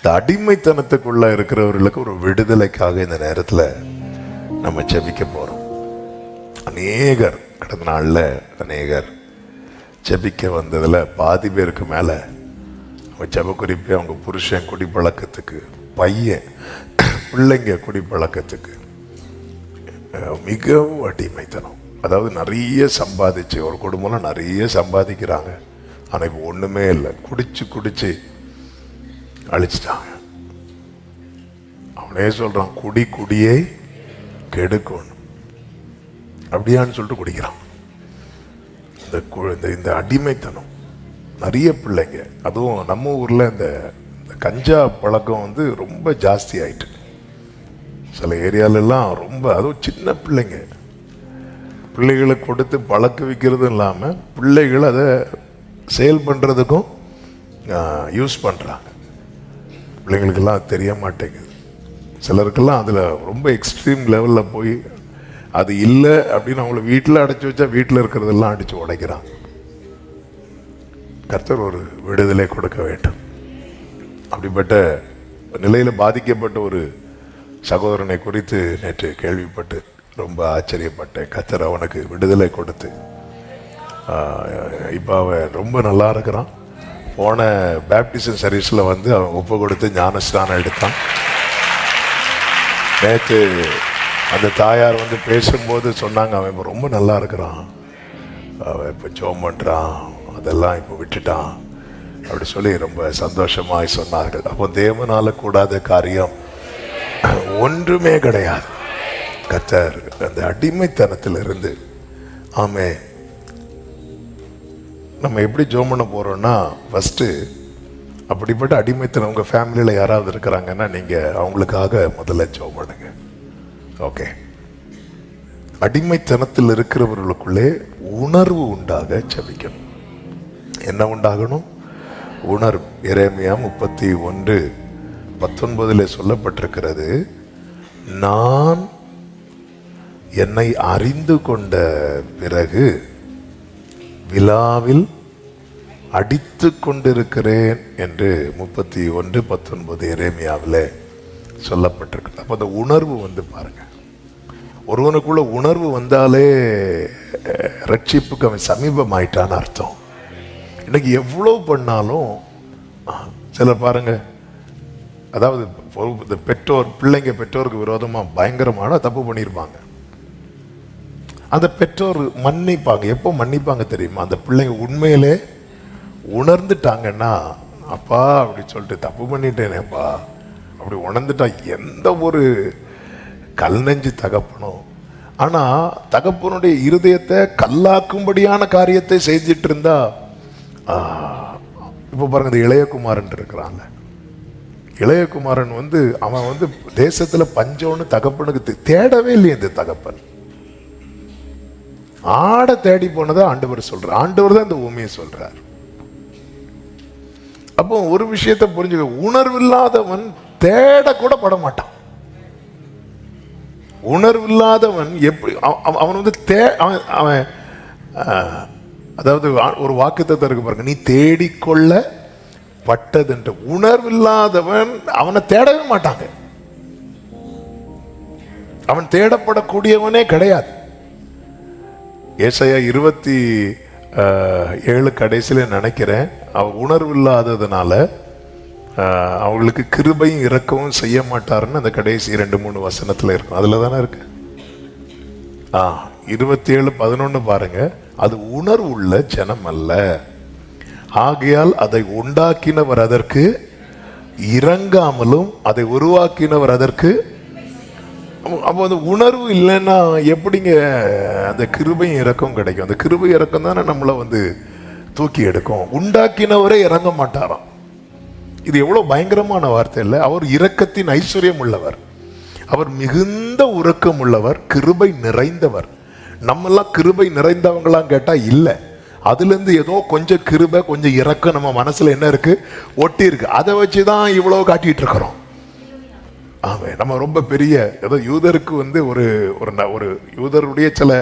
இந்த அடிமைத்தனத்துக்குள்ள இருக்கிறவர்களுக்கு ஒரு விடுதலைக்காக இந்த நேரத்தில் நம்ம செபிக்க போகிறோம் அநேகர் கடந்த நாளில் அநேகர் ஜெபிக்க வந்ததில் பாதி பேருக்கு மேலே அவங்க ஜெப குறிப்பே அவங்க புருஷன் குடிப்பழக்கத்துக்கு பையன் பிள்ளைங்க குடிப்பழக்கத்துக்கு அஹ், மிகவும் அடிமைத்தனம். அதாவது நிறைய சம்பாதிச்சு ஒரு குடும்பம்லாம் நிறைய சம்பாதிக்கிறாங்க. ஆனால் இப்போ ஒன்றுமே இல்லை. குடிச்சு குடிச்சு அழிச்சிட்டாங்க. அவனே சொல்றான் குடி குடியை கெடுக்கணும் அப்படியான்னு சொல்லிட்டு குடிக்கிறான். இந்த கு- இந்த இந்த அடிமைத்தனம். நிறைய பிள்ளைங்க அதுவும் நம்ம ஊரில் இந்த இந்த கஞ்சா பழக்கம் வந்து ரொம்ப ஜாஸ்தி ஆயிட்டு. சில ஏரியாலெல்லாம் ரொம்ப அதுவும் சின்ன பிள்ளைங்க. பிள்ளைகளுக்கு கொடுத்து பழக்க வைக்கிறதும் இல்லாமல் பிள்ளைகள் அதை சேல் பண்ணுறதுக்கும் யூஸ் பண்ணுறாங்க பிள்ளைங்களுக்கெல்லாம் தெரிய மாட்டேங்குது சிலருக்கெல்லாம் அதில் ரொம்ப எக்ஸ்ட்ரீம் லெவலில் போய் அது இல்லை அப்படின்னு அவங்கள வீட்டில் அடைச்சி வச்சா வீட்டில் இருக்கிறதெல்லாம் அடித்து உடைக்கிறான். கர்த்தர் ஒரு விடுதலை கொடுக்க வேண்டும். அப்படிப்பட்ட நிலையில் பாதிக்கப்பட்ட ஒரு சகோதரனை குறித்து நேற்று கேள்விப்பட்டு ரொம்ப ஆச்சரியப்பட்டேன். கர்த்தர் அவனுக்கு விடுதலை கொடுத்து இப்போ அவன் ரொம்ப நல்லா இருக்கிறான். போன பேப்டிசம் சர்வீஸில் வந்து அவன் ஒப்பு கொடுத்து ஞானஸ்தானம் எடுத்தான். நேற்று அந்த தாயார் வந்து பேசும்போது சொன்னாங்க அவன் இப்போ ரொம்ப நல்லா இருக்கிறான். அவன் இப்போ ஜோம் பண்ணுறான் அதெல்லாம் இப்போ விட்டுட்டான். அப்படி சொல்லி ரொம்ப சந்தோஷமாய் சொன்னார்கள். அப்போ தேவனால் கூடாத காரியம் ஒன்றுமே கிடையாது. கத்தர் அந்த அடிமைத்தனத்திலிருந்து ஆமே நம்ம எப்படி ஜோம் பண்ண போறோம்னா ஃபஸ்ட்டு அப்படிப்பட்ட அடிமைத்தனம் உங்கள் ஃபேமிலியில் யாராவது இருக்கிறாங்கன்னா நீங்கள் அவங்களுக்காக முதல்ல ஜோம் பண்ணுங்க. ஓகே அடிமைத்தனத்தில் இருக்கிறவர்களுக்குள்ளே உணர்வு உண்டாக ஜபிக்கணும். என்ன உண்டாகணும்? உணர்வு. இறைமையா முப்பத்தி ஒன்று பத்தொன்பதில் சொல்லப்பட்டிருக்கிறது நான் என்னை அறிந்து கொண்ட பிறகு விழாவில் அடித்து கொண்டிருக்கிறேன் என்று முப்பத்தி ஒன்று பத்தொன்பது இறைமையாவில் சொல்லப்பட்டிருக்கு அப்போ அந்த உணர்வு வந்து பாருங்கள் ஒருவனுக்குள்ள உணர்வு வந்தாலே ரட்சிப்புக்கு அவன் சமீபமாயிட்டான்னு அர்த்தம். இன்னைக்கு எவ்வளோ பண்ணாலும் சிலர் பாருங்க அதாவது இந்த பெற்றோர் பிள்ளைங்க பெற்றோருக்கு விரோதமாக பயங்கரமான தப்பு பண்ணியிருப்பாங்க அந்த பெற்றோர் மன்னிப்பாங்க. எப்போ மன்னிப்பாங்க தெரியுமா? அந்த பிள்ளைங்க உண்மையிலே உணர்ந்துட்டாங்கன்னா அப்பா அப்படி சொல்லிட்டு தப்பு பண்ணிட்டேனேப்பா. அப்படி உணர்ந்துட்டா எந்த ஒரு கல் நெஞ்சு தகப்பனும் ஆனால் தகப்பனுடைய இருதயத்தை கல்லாக்கும்படியான காரியத்தை செஞ்சிட்டு இருந்தா இப்போ பாருங்க இந்த இளையகுமாரன் இருக்கிறாங்க இளையகுமாரன் வந்து அவன் வந்து தேசத்தில் பஞ்சம்னு தகப்பனுக்கு தெ- தேடவே இல்லையே இந்த தகப்பன். ஆடை தேடி போனதை ஆண்டவர் சொல்கிறார் ஆண்டவர் தான் இந்த உண்மையை சொல்கிறார் அப்போ ஒரு விஷயத்தை புரிஞ்சுக்க உணர்வில்லாதவன் தேடக்கூட பட மாட்டான் உணர்வில்லாதவன் எப்படி அவ- அவன் வந்து தே அவன் அவன் ஆஹ், அதாவது ஒரு வாக்குத்தத்தை இருக்கு பாருங்க நீ தேடிக்கொள்ள பட்டதுன்ற. உணர்வில்லாதவன் அவனை தேடவே மாட்டாங்க. அவன் தேடப்படக்கூடியவனே கிடையாது. ஏசையா இருபத்தி ஏழு கடைசியில் நினைக்கிறேன். அவ உணர்வு இல்லாததுனால அவங்களுக்கு கிருபையும் இறக்கவும் செய்ய மாட்டாருன்னு அந்த கடைசி ரெண்டு மூணு வசனத்தில் இருக்கும். அதில் தானே இருக்கு? ஆ இருபத்தி ஏழு பதினொன்று பாருங்க. அது உணர்வுள்ள ஜனம் அல்ல. ஆகையால் அதை உண்டாக்கினவர் அதற்கு இறங்காமலும் அதை உருவாக்கினவர் அதற்கு அப்போ- அந்த உணர்வு இல்லைன்னா எப்படிங்க அந்த கிருபையும் இறக்கம் கிடைக்கும்? அந்த கிருபை இறக்கம் தானே நம்மளை வந்து தூக்கி எடுக்கும். உண்டாக்கினவரே இறங்க மாட்டாராம். இது எவ்வளோ பயங்கரமான வார்த்தை இல்லை. அவர் இரக்கத்தின் ஐஸ்வர்யம் உள்ளவர். அவர் மிகுந்த உறக்கம் உள்ளவர். கிருபை நிறைந்தவர். நம்மெல்லாம் கிருபை நிறைந்தவங்களாம் கேட்டால் இல்லை. அதுலேருந்து ஏதோ கொஞ்சம் கிருபை கொஞ்சம் இறக்கம் நம்ம மனசில் என்ன இருக்குது ஒட்டி இருக்கு. அதை வச்சு தான் இவ்வளோ காட்டிகிட்டு இருக்கிறோம். ஆமாம் நம்ம ரொம்ப பெரிய ஏதோ யூதருக்கு வந்து ஒரு ஒரு ந- ஒரு யூதருடைய சில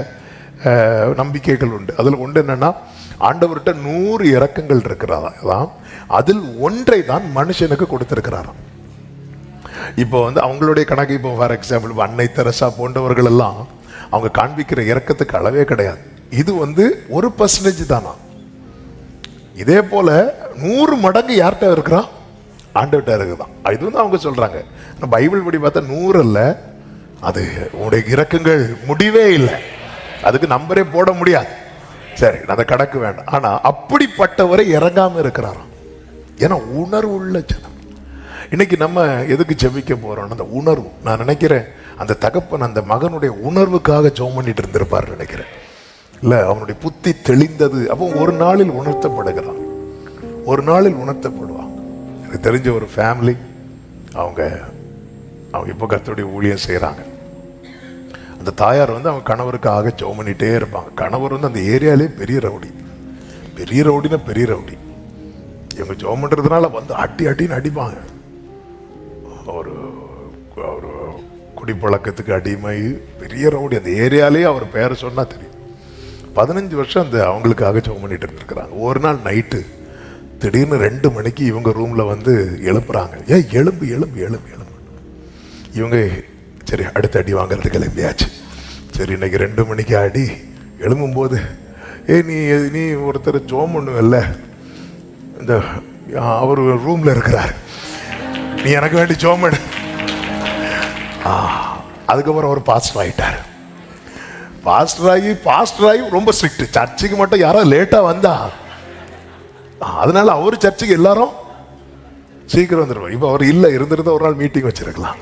நம்பிக்கைகள் உண்டு. அதில் ஒன்று என்னென்னா ஆண்டவர்கிட்ட நூறு இறக்கங்கள் இருக்கிறதாம் அதில் ஒன்றை தான் மனுஷனுக்கு கொடுத்துருக்கிறாராம். இப்போ வந்து அவங்களுடைய கணக்கு இப்போ ஃபார் எக்ஸாம்பிள் அன்னை தெரசா போன்றவர்கள் எல்லாம் அவங்க காண்பிக்கிற இறக்கத்துக்கு அளவே கிடையாது. இது வந்து ஒரு பர்சன்டேஜ் தானா? இதே போல நூறு மடங்கு யார்கிட்ட இருக்கிறா ஆண்டவர்கிட்ட இருக்குதான் இது வந்து அவங்க சொல்கிறாங்க பைபிள் படி பார்த்தா நூறு இல்லை அது உங்களுடைய இறக்கங்கள் முடிவே இல்லை. அதுக்கு நம்பரே போட முடியாது. சரி அந்த கணக்கு வேண்டாம். ஆனால் அப்படிப்பட்டவரை இறங்காமல் இருக்கிறாராம். ஏன்னா உணர்வு உள்ள ஜனம். இன்னைக்கு நம்ம எதுக்கு ஜெபிக்க போகிறோம் அந்த உணர்வு. நான் நினைக்கிறேன் அந்த தகப்பன் அந்த மகனுடைய உணர்வுக்காக ஜோம் பண்ணிட்டு இருந்திருப்பார் நினைக்கிறேன். இல்லை அவனுடைய புத்தி தெளிந்தது. அப்போ ஒரு நாளில் உணர்த்தப்படுகிறான். ஒரு நாளில் உணர்த்தப்படுவான். எனக்கு தெரிஞ்ச ஒரு ஃபேமிலி அவங்க அவங்க இப்போ கத்தோடைய ஊழியம் செய்கிறாங்க அந்த தாயார் வந்து அவங்க கணவருக்காக ஜெபம் பண்ணிகிட்டே இருப்பாங்க. கணவர் வந்து அந்த ஏரியாலே பெரிய ரவுடி. பெரிய ரவுடினா பெரிய ரவுடி. இவங்க ஜெபம் பண்ணுறதுனால வந்து அட்டி அட்டின்னு அடிப்பாங்க. ஒரு ஒரு குடிப்பழக்கத்துக்கு அடிமை பெரிய ரவுடி. அந்த ஏரியாலே அவர் பேரை சொன்னால் தெரியும். பதினஞ்சு வருஷம் அந்த அவங்களுக்காக ஜோம் பண்ணிட்டு இருந்திருக்கிறாங்க. ஒரு நாள் நைட்டு திடீர்னு ரெண்டு மணிக்கு இவங்க ரூமில் வந்து எழுப்புறாங்க. ஏன் எலும்பு எலும்பு எலும்பு எலும்பு இவங்க சரி அடுத்த அடி வாங்குறது கிளம்பியாச்சு சரி இன்னைக்கு ரெண்டு மணிக்கு அடி. எழும்பும்போது ஏய் நீ நீ ஒருத்தர் ஜோம் பண்ணுவல்ல இந்த அவர் ரூமில் இருக்கிறார். நீ எனக்கு வேண்டி ஜோம் பண்ணு ஆ, அதுக்கப்புறம் அவர் பாஸ்டர் ஆகிட்டார் பாஸ்டர் ஆகி பாஸ்டர் ஆகி ரொம்ப ஸ்ட்ரிக்ட் சர்ச்சுக்கு மட்டும் யாராவது லேட்டாக வந்தா. அதனால அவர் சர்ச்சுக்கு எல்லாரும் சீக்கிரம் வந்துடுவார் இப்போ அவர் இல்லை இருந்திருந்தா ஒரு நாள் மீட்டிங் வச்சிருக்கலாம்.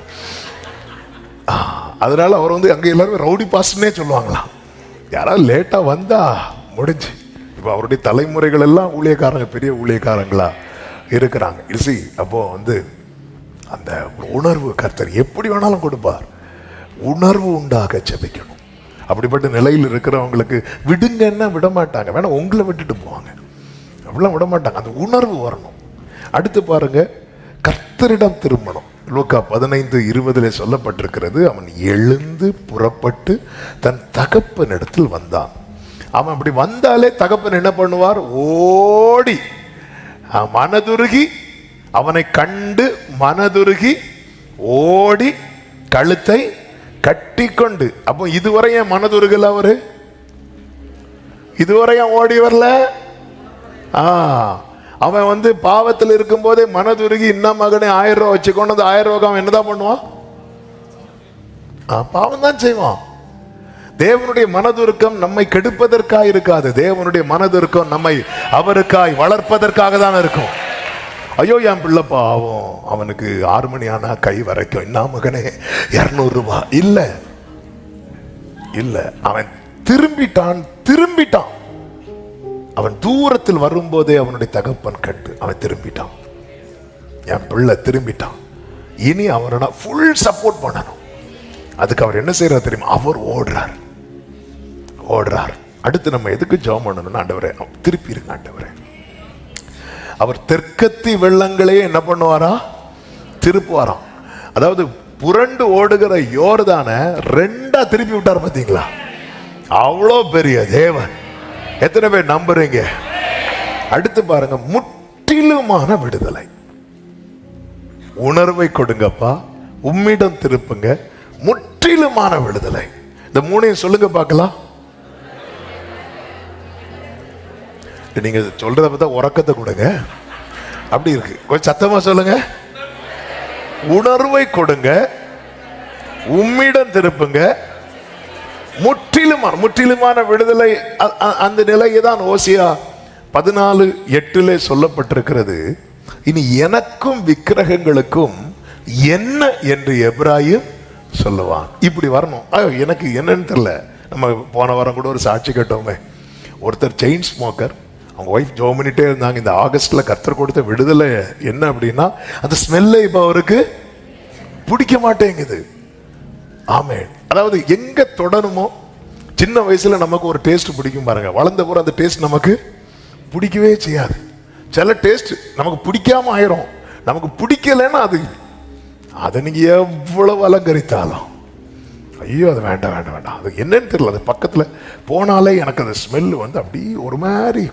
அதனால அவர் வந்து அங்கே எல்லாருமே ரவுடி பாஸ்ட்னே சொல்லுவாங்களாம். யாராவது லேட்டா வந்தா முடிஞ்சு. இப்போ அவருடைய தலைமுறைகள் எல்லாம் ஊழியக்காரங்க பெரிய ஊழியக்காரங்களா இருக்கிறாங்க. இசி அப்போ வந்து அந்த உணர்வு கர்த்தர் எப்படி வேணாலும் கொடுப்பார். உணர்வு உண்டாக செபிக்கணும் அப்படிப்பட்ட நிலையில் இருக்கிறவங்களுக்கு விடுங்கன்னா விட மாட்டாங்க வேணா உங்களை விட்டுட்டு போவாங்க. அப்படிலாம் விட மாட்டாங்க. அந்த உணர்வு வரணும். அடுத்து பாருங்க கர்த்தரிடம் திரும்பணும். லோக்கா பதினைந்து இருபதிலே சொல்லப்பட்டிருக்கிறது அவன் எழுந்து புறப்பட்டு தன் தகப்பனிடத்தில் வந்தான். அவன் அப்படி வந்தாலே தகப்பன் என்ன பண்ணுவார்? ஓடி மனதுருகி அவனை கண்டு மனதுருகி ஓடி கழுத்தை கட்டிக்கொண்டு. அப்போ இதுவரை என் மனதுருகல அவரு? இதுவரை ஓடி வரல? ஆ அவன் வந்து பாவத்தில் இருக்கும்போதே மனதுருகி இன்னும் மகனே ஆயிரம் ரூபா வச்சுக்கொண்டு அந்த ஆயிரம் ரூபாய்க்கு அவன் என்னதான் பண்ணுவான்? ஆ, பாவம் தான் செய்வான். தேவனுடைய மனதுருக்கம் நம்மை கெடுப்பதற்காக இருக்காது. தேவனுடைய மனதுருக்கம் நம்மை அவருக்காய் வளர்ப்பதற்காக தான் இருக்கும். ஐயோ என் பிள்ளை பாவம். அவனுக்கு ஆறு மணி ஆனா கை வரைக்கும். என்ன மகனே இரநூறுபா இல்லை. இல்லை அவன் திரும்பிட்டான் திரும்பிட்டான். அவன் தூரத்தில் வரும்போதே அவனுடைய தகப்பன் கண்டு அவன் திரும்பிட்டான். என் பிள்ளை திரும்பிட்டான். இனி அவனோட ஃபுல் சப்போர்ட் பண்ணணும். அதுக்கு அவர் என்ன செய்யறார் தெரியுமா? அவர் ஓடுறார். ஓடுறார். அடுத்து நம்ம எதுக்கு ஜெபம் பண்ணணும்னு ஆண்டவரே திருப்பி இருங்க ஆண்டவரே. அவர் தெற்கத்தி வெள்ளங்களையே என்ன பண்ணுவாரா? திருப்புவாராம். அதாவது புரண்டு ஓடுகிற யோர்தான ரெண்டா திருப்பி விட்டார் பார்த்தீங்களா அவ்வளோ பெரிய தேவன். எத்தனை பேர் நம்புறீங்க? அடுத்து பாருங்க முற்றிலுமான விடுதலை. உணர்வை கொடுங்கப்பா உம்மிடம் திருப்புங்க முற்றிலுமான விடுதலை. இந்த மூணையும் சொல்லுங்க பார்க்கலாம். நீங்க சொல்றத பார்த்தா உறக்கத்தை கொடுங்க. அப்படி இருக்கு. கொஞ்சம் சத்தமா சொல்லுங்க. உணர்வை கொடுங்க உம்மிடம் திருப்புங்க முற்றிலுமான முற்றிலுமான விடுதலை அ- அந்த நிலையை தான் ஓசியா பதினாலு எட்டுல சொல்லப்பட்டிருக்கிறது. இனி எனக்கும் விக்கிரகங்களுக்கும் என்ன என்று எப்ராயும் சொல்லுவான். இப்படி வரணும். ஐயோ எனக்கு என்னன்னு தெரில நம்ம போன வாரம் கூட ஒரு சாட்சி கேட்டோமே. ஒருத்தர் செயின் ஸ்மோக்கர் அவங்க ஒய்ஃப் ஜோ பண்ணிட்டே இருந்தாங்க. இந்த ஆகஸ்டில் கத்தர் கொடுத்த விடுதலை என்ன அப்படின்னா அந்த ஸ்மெல்லை இப்போ அவருக்கு பிடிக்க மாட்டேங்குது. ஆமேன். அதாவது எங்க தொடணுமோ சின்ன வயசுல நமக்கு ஒரு டேஸ்ட் பிடிக்கும் பாருங்க. வளர்ந்த பிறகு அந்த டேஸ்ட் நமக்கு பிடிக்கவே செய்யாது. சில டேஸ்ட் நமக்கு பிடிக்காம ஆயிரும். நமக்கு பிடிக்கலைன்னா அது அதை நீங்க எவ்வளவு அலங்கரித்தாலும். ஐயோ அது வேண்டாம் வேண்டாம் வேண்டாம். அது என்னன்னு தெரியல. அது பக்கத்துல போனாலே எனக்கு அந்த ஸ்மெல் வந்து அப்படியே ஒரு மாதிரி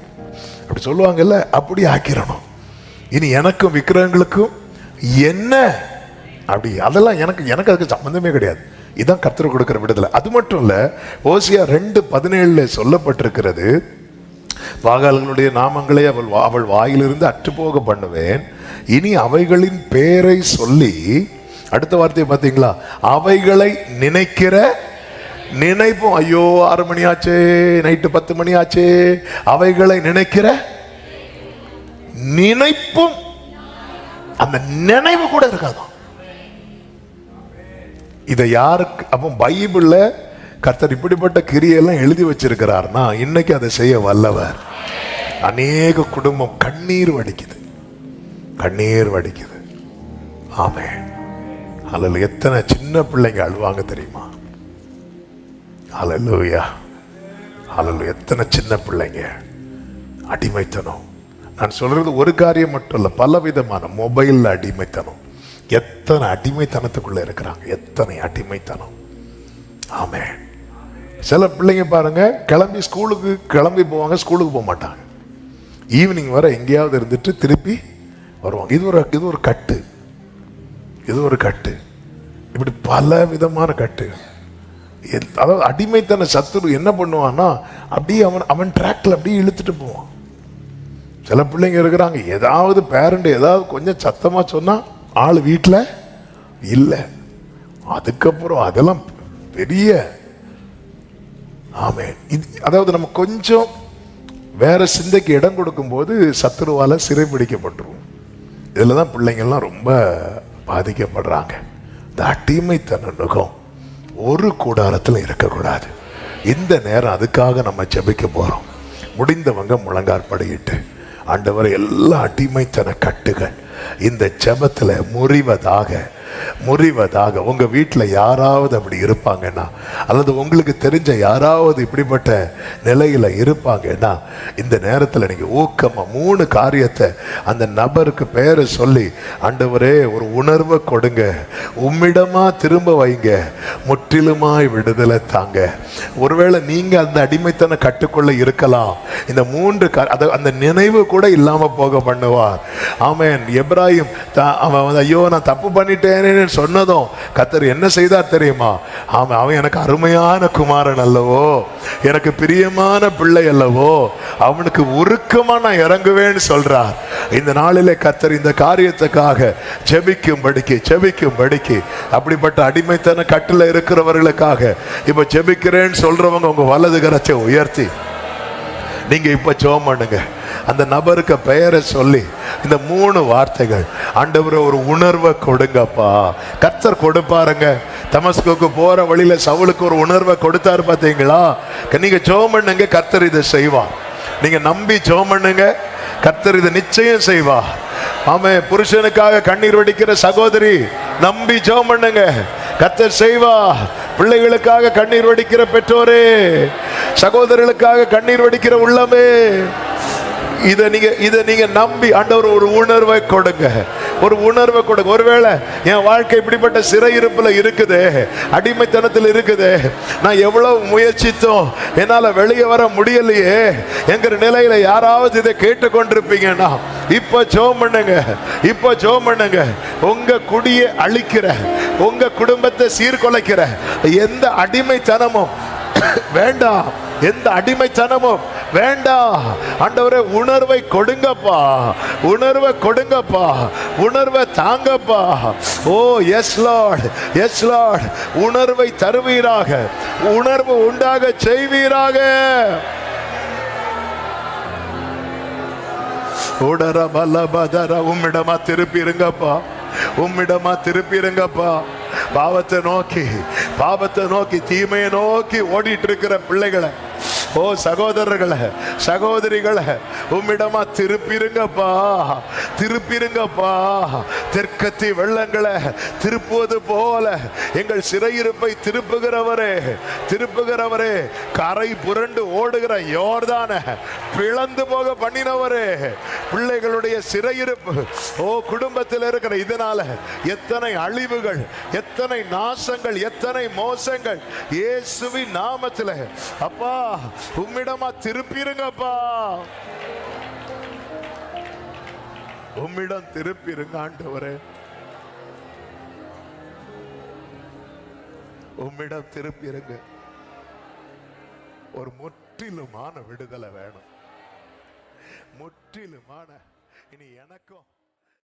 அப்படி சொல்லுவாங்கல்ல அப்படி ஆக்கிரணும். இனி எனக்கும் விக்கிரகங்களுக்கும் என்ன? அப்படி அதெல்லாம் எனக்கு எனக்கு அதுக்கு சம்மந்தமே கிடையாது. இதான் கர்த்தர் கொடுக்கிற விடுதலை. அது மட்டும் இல்ல ஓசியா ரெண்டு பதினேழுல சொல்லப்பட்டிருக்கிறது வாகால்களுடைய நாமங்களை அவள் வா- அவள் வாயிலிருந்து அற்றுப்போக பண்ணுவேன். இனி அவைகளின் பெயரை சொல்லி அடுத்த வார்த்தையை பார்த்தீங்களா? அவைகளை நினைக்கிற நினைப்போம். ஐயோ ஆறு மணி ஆச்சே நைட்டு பத்து மணி ஆச்சே. அவைகளை நினைக்கிற நினைப்பும் அந்த நினைவு கூட இருக்காதான் இதை யாருக்கு அப்போ பைபிளில் கர்த்தர் இப்படிப்பட்ட கிரியெல்லாம் எழுதி வச்சிருக்கிறார்னா இன்னைக்கு அதை செய்ய வல்லவர். அநேக குடும்பம் கண்ணீர் வடிக்குது. கண்ணீர் வடிக்குது. ஆமே அதில் எத்தனை சின்ன பிள்ளைங்க அழுவாங்க தெரியுமா? அலல்லூயா. அதில் எத்தனை சின்ன பிள்ளைங்க. அடிமைத்தனம். நான் சொல்றது ஒரு காரியம் மட்டும் இல்லை பல விதமான மொபைலில் அடிமைத்தனம். எத்தனை அடிமைத்தனத்துக்குள்ளே இருக்கிறாங்க? எத்தனை அடிமைத்தனம்? ஆமே. சில பிள்ளைங்க பாருங்க கிளம்பி ஸ்கூலுக்கு கிளம்பி போவாங்க ஸ்கூலுக்கு போக மாட்டாங்க. ஈவினிங் வர எங்கேயாவது இருந்துட்டு திருப்பி வருவாங்க. இது ஒரு இது ஒரு கட்டு. இது ஒரு கட்டு. இப்படி பல விதமான கட்டு. எத்- அதாவது அடிமைத்தன சத்துரு என்ன பண்ணுவான்னா அப்படியே அவன் அவன் ட்ராக்ல அப்படியே இழுத்துட்டு போவான். சில பிள்ளைங்க இருக்கிறாங்க. ஏதாவது பேரண்ட் ஏதாவது கொஞ்சம் சத்தமாக சொன்னால் ஆள் வீட்டில் இல்லை. அதுக்கப்புறம் அதெல்லாம் பெரிய ஆமே. இது அதாவது நம்ம கொஞ்சம் வேற சிந்தைக்கு இடம் கொடுக்கும்போது சத்துருவால சிறைபிடிக்கப்பட்டுருவோம் இதில் தான் பிள்ளைங்கள்லாம் ரொம்ப பாதிக்கப்படுறாங்க. இந்த அடிமைத்தன நுகம் ஒரு கூடாரத்தில் இருக்கக்கூடாது. இந்த நேரம் அதுக்காக நம்ம ஜெபிக்க போகிறோம் முடிந்தவங்க முழங்காற்படியிட்டு ஆண்டவர் எல்லா அடிமைத்தன கட்டுகள் இந்த ஜபத்தில் முறிவதாக முறிவதாக. உங்க வீட்டில் யாராவது அப்படி இருப்பாங்கன்னா அல்லது உங்களுக்கு தெரிஞ்ச யாராவது இப்படிப்பட்ட நிலையில இருப்பாங்கன்னா இந்த நேரத்தில் நீங்க ஊக்கமா மூணு காரியத்தை அந்த நபருக்கு பேரை சொல்லி ஆண்டவரே ஒரு உணர்வை கொடுங்க. உம்மிடமா திரும்ப வைங்க. முற்றிலுமாய் விடுதலை தாங்க. ஒருவேளை நீங்க அந்த அடிமைத்தனை கட்டுக்குள்ள இருக்கலாம். இந்த மூன்று கா- அத- அந்த நினைவு கூட இல்லாம போக பண்ணுவார். ஆமேன். எப்ராஹிம் த- அவன் வந்து ஐயோ நான் தப்பு பண்ணிட்டேன். பண்ணிட்டேனேன்னு சொன்னதும் கத்தர் என்ன செய்தார் தெரியுமா? அவன் அவன் எனக்கு அருமையான குமாரன் அல்லவோ எனக்கு பிரியமான பிள்ளை அல்லவோ அவனுக்கு உருக்கமாக நான் இறங்குவேன்னு சொல்கிறார் இந்த நாளிலே கத்தர் இந்த காரியத்துக்காக ஜெபிக்கும்படிக்கு ஜெபிக்கும்படிக்கு அப்படிப்பட்ட அடிமைத்தன கட்டில் இருக்கிறவர்களுக்காக இப்போ ஜெபிக்கிறேன்னு சொல்றவங்க உங்க வலது கரச்சை உயர்த்தி. நீங்கள் இப்போ ஜோம் பண்ணுங்க. அந்த நபருக்கு பெயரை சொல்லி இந்த மூணு வார்த்தைகள். ஆண்டவரை ஒரு உணர்வை கொடுங்கப்பா. கர்த்தர் கொடுப்பாருங்க. தமஸ்குக்கு போகிற வழியில சவுளுக்கு ஒரு உணர்வை கொடுத்தாரு பார்த்தீங்களா நீங்கள் ஜோம் பண்ணுங்க கர்த்தர் இதை செய்வார். நீங்கள் நம்பி ஜோம் பண்ணுங்க கர்த்தர் இதை நிச்சயம் செய்வா ஆமே புருஷனுக்காக கண்ணீர் வடிக்கிற சகோதரி நம்பி ஜோம் பண்ணுங்க. கர்த்தர் செய்வா பிள்ளைகளுக்காக கண்ணீர் வடிக்கிற பெற்றோரே சகோதரர்களுக்காக கண்ணீர் வடிக்கிற உள்ளமே இதை நீங்க இதை நீங்க நம்பி ஆண்டவர் ஒரு உணர்வை கொடுங்க. ஒரு உணர்வை கொடுங்க. ஒருவேளை என் வாழ்க்கை இப்படிப்பட்ட சிறையிருப்பில் இருக்குது அடிமைத்தனத்தில் இருக்குது நான் எவ்வளவு முயற்சித்தோம் என்னால் வெளியே வர முடியலையே எங்கிற நிலையில் யாராவது இதை கேட்டுக்கொண்டிருப்பீங்கன்னா இப்போ ஜோம் பண்ணுங்க இப்போ ஜோம் பண்ணுங்க. உங்க குடியை அழிக்கிற உங்க குடும்பத்தை சீர்குலைக்கிற எந்த அடிமைத்தனமும் வேண்டாம். எந்த அடிமைத்தனமும் வேண்டாம் ஆண்டவரே உணர்வை கொடுங்கப்பா. உணர்வை கொடுங்கப்பா. உணர்வை தாங்கப்பா. ஓ எஸ் லார்ட் எஸ் லார்ட் உணர்வை தருவீராக. உணர்வு உண்டாக செய்வீராக. உடர பல பதர உம்மிடமா திருப்பி இருங்கப்பா உம்மிடமா திருப்பி இருங்கப்பா பாவத்தை நோக்கி பாவத்தை நோக்கி தீமையை நோக்கி ஓடிட்டு இருக்கிற பிள்ளைகளை ஓ சகோதரர்களை சகோதரிகளை உம்மிடமா திருப்பிருங்கப்பா திருப்பிருங்கப்பா. தெற்கத்தி வெள்ளங்களை திருப்புவது போல எங்கள் சிறையிருப்பை திருப்புகிறவரே திருப்புகிறவரே. கரை புரண்டு ஓடுகிற யோர்தான பிளந்து போக பண்ணினவரே. பிள்ளைகளுடைய சிறையிருப்பு ஓ குடும்பத்தில் இருக்கிற இதனால எத்தனை அழிவுகள் எத்தனை நாசங்கள் எத்தனை மோசங்கள். இயேசுவின் நாமத்தில் அப்பா உம்மிடமா திருப்பிருங்கப்பா. உம்மிடம் திருப்பிருங்க ஆண்டவரே. உம்மிடம் திருப்பிருங்க. ஒரு முற்றிலுமான விடுதலை வேணும். முற்றிலுமான இனி எனக்கும்